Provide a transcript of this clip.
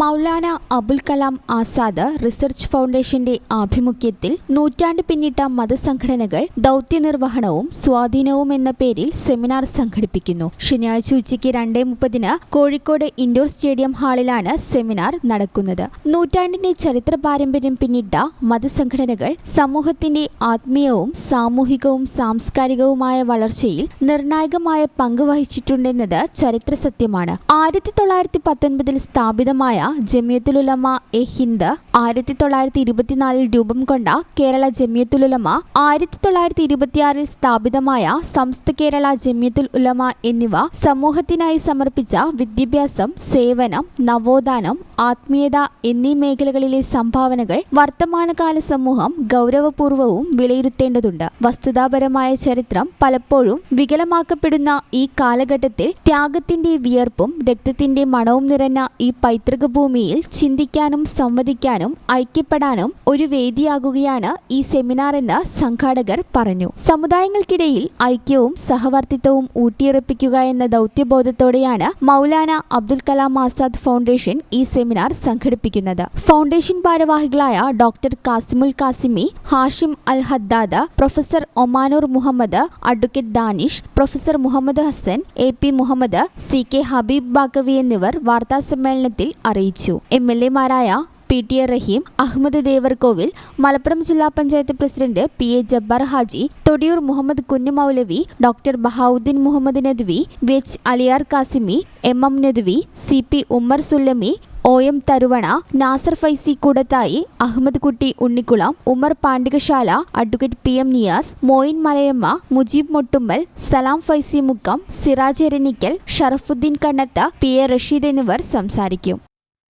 Maulana Abul Kalam Azad research ഫൗണ്ടേഷന്റെ ആഭിമുഖ്യത്തിൽ നൂറ്റാണ്ട് പിന്നിട്ട മതസംഘടനകൾ ദൗത്യനിർവഹണവും സ്വാധീനവും എന്ന പേരിൽ സെമിനാർ സംഘടിപ്പിക്കുന്നു. ശനിയാഴ്ച ഉച്ചയ്ക്ക് രണ്ടേ മുപ്പതിന് കോഴിക്കോട് ഇൻഡോർ സ്റ്റേഡിയം ഹാളിലാണ് സെമിനാർ നടക്കുന്നത്. നൂറ്റാണ്ടിന്റെ ചരിത്ര പാരമ്പര്യം പിന്നിട്ട മതസംഘടനകൾ സമൂഹത്തിന്റെ ആത്മീയവും സാമൂഹികവും സാംസ്കാരികവുമായ വളർച്ചയിൽ നിർണായകമായ പങ്ക് വഹിച്ചിട്ടുണ്ടെന്നത് ചരിത്ര സത്യമാണ് ആയിരത്തി തൊള്ളായിരത്തി പത്തൊൻപതിൽ സ്ഥാപിതമായ ജമിയത്തുലുലമ എ ഹിന്ദ് ആയിരത്തി തൊള്ളായിരത്തി ഇരുപത്തിനാലിൽ രൂപം കൊണ്ട കേരള ജമിയത്തുലുലമ ആയിരത്തി തൊള്ളായിരത്തി ഇരുപത്തിയാറിൽ സ്ഥാപിതമായ സംസ്ഥ കേരള ജമിയത്തുൽ ഉലമ എന്നിവ സമൂഹത്തിനായി സമർപ്പിച്ച വിദ്യാഭ്യാസം സേവനം നവോത്ഥാനം ആത്മീയത എന്നീ മേഖലകളിലെ സംഭാവനകൾ വർത്തമാനകാല സമൂഹം ഗൗരവപൂർവവും വിലയിരുത്തേണ്ടതുണ്ട്. വസ്തുതാപരമായ ചരിത്രം പലപ്പോഴും വികലമാക്കപ്പെടുന്ന ഈ കാലഘട്ടത്തിൽ ത്യാഗത്തിന്റെ വിയർപ്പും രക്തത്തിന്റെ മണവും നിറഞ്ഞ ഈ പൈതൃക ഭൂമിയിൽ ചിന്തിക്കാനും സംവദിക്കാനും ഐക്യപ്പെടാനും ഒരു വേദിയാകുകയാണ് ഈ സെമിനാർ എന്ന് സംഘാടകർ പറഞ്ഞു. സമുദായങ്ങൾക്കിടയിൽ ഐക്യവും സഹവർത്തിത്വവും ഊട്ടിയുറപ്പിക്കുക എന്ന ദൗത്യബോധത്തോടെയാണ് മൗലാന അബ്ദുൽ കലാം ആസാദ് ഫൗണ്ടേഷൻ ഈ സെമിനാർ സംഘടിപ്പിക്കുന്നത്. ഫൗണ്ടേഷൻ ഭാരവാഹികളായ doctor Qasimul Qasimi Hashim Al Haddad professor Omanoor Muhammad advocate Danish professor Muhammad Hasan A P Muhammad C K Habeeb Baqavi എന്നിവർ വാർത്താസമ്മേളനത്തിൽ അറിയിച്ചു. M L എമാരായ P T A Raheem Ahammed Devarkovil Malappuram ജില്ലാ panchayat president P A Jabbar Haji Thodiyoor Muhammad Kunhu Moulavi doctor Bahauddeen Muhammad Nadvi വെച്ച് Aliyar Qasimi M M Nadvi C P Ummer Sullami O M Tharuvana Nasar Faizy Koodathai Ahammed Kutty Unnikulam Umar Pandikasala advocate P M Niyas Moyin Malayamma Mujeeb Mottummal Salam Faizy Mukkam Siraj Eranikkal Sharafuddeen Kannath P A Rasheed എന്നിവർ സംസാരിക്കും.